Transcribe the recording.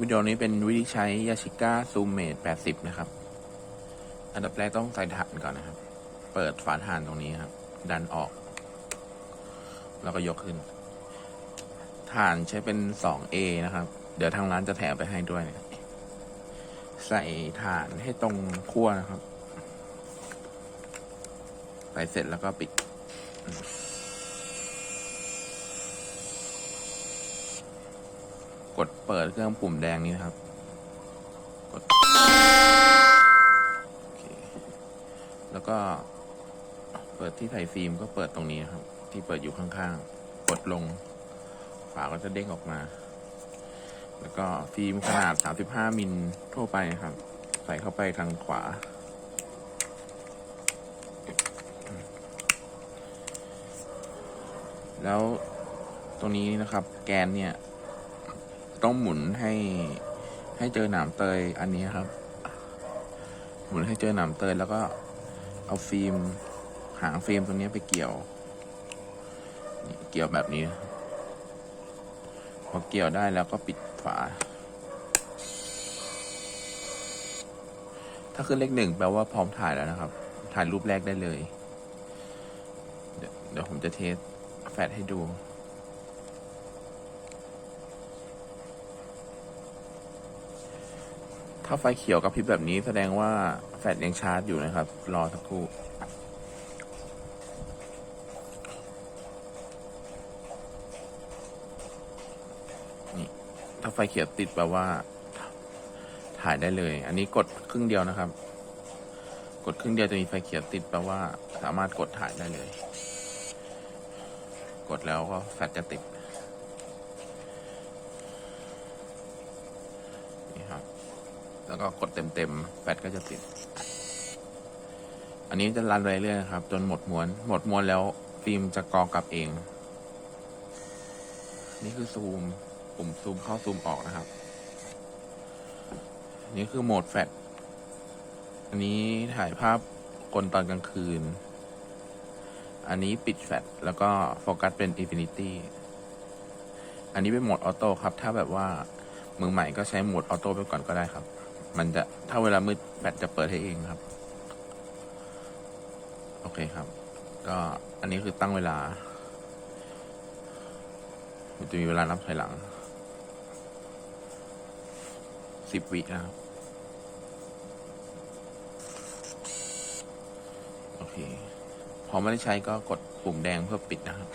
วิดีโอนี้เป็นวิธีใช้ยาชิก้าซูมเมด80 นะครับ อันดับแรกต้องใส่ถ่านก่อนนะครับ เปิดฝาถ่านตรงนี้ครับ ดันออก แล้วก็ยกขึ้น ถ่านใช้เป็น 2A นะครับ เดี๋ยวทางร้านจะแถมไปให้ด้วยนะใส่ถ่านให้ตรงขั้วนะครับ ใส่เสร็จแล้วก็ปิด กดเปิดเครื่องปุ่มแดงนี้นะครับ กดโอเคแล้วก็เปิดที่ไถ่ฟิล์มก็เปิดตรงนี้นะครับ ที่เปิดอยู่ข้างๆ กดลง ฝาก็จะเด้งออกมา แล้วก็ฟิล์มขนาด 35 มิลทั่วไปนะครับ ใส่เข้าไปทางขวา แล้วตรงนี้นะครับ แกนเนี่ย ต้องหมุนให้ให้เจอหนามเตยอันนี้ครับ หมุนให้เจอหนามเตยแล้วก็เอาฟิล์มหางฟิล์มตรงนี้ไปเกี่ยว เกี่ยวแบบนี้ พอเกี่ยวได้แล้วก็ปิดฝา ถ้าขึ้นเลขหนึ่งแปลว่าพร้อมถ่ายแล้วนะครับ ถ่ายรูปแรกได้เลย เดี๋ยวเดี๋ยวผมจะเทสแฟลชให้ดู ถ้าไฟเขียวกับพริบแบบนี้แสดงว่าแฟลชยังชาร์จอยู่นะครับ รอสักครู่นี่ถ้าไฟเขียวติดแปลว่า ถ่ายได้เลย อันนี้กดครึ่งเดียวนะครับ กดครึ่งเดียวจะมีไฟเขียวติดแปลว่า สามารถกดถ่ายได้เลย กดแล้วก็แฟลชจะติด นี่ครับ แล้วก็กดเต็มๆแฟลชก็จะติด อันนี้จะรันไปเรื่อยครับ จนหมดม้วน หมดม้วนแล้วฟิล์มจะกองกลับเอง นี่คือซูมปุ่มซูมเข้าซูมออกนะครับ นี่คือโหมดแฟลชอันนี้ถ่ายภาพคนตอนกลางคืน อันนี้ปิดแฟลชแล้วก็โฟกัสเป็นอินฟินิตี้ อันนี้เป็นโหมดออโต้ครับ ถ้าแบบว่ามือใหม่ก็ใช้โหมดออโต้ไปก่อนก็ได้ครับ มันจะถ้าเวลามืดแฟลชจะเปิดให้เองครับ โอเคครับ ก็อันนี้คือตั้งเวลา มันจะมีเวลานับถอยหลังสิบวินะครับ โอเค พอไม่ได้ใช้ก็กดปุ่มแดงเพื่อปิดนะครับ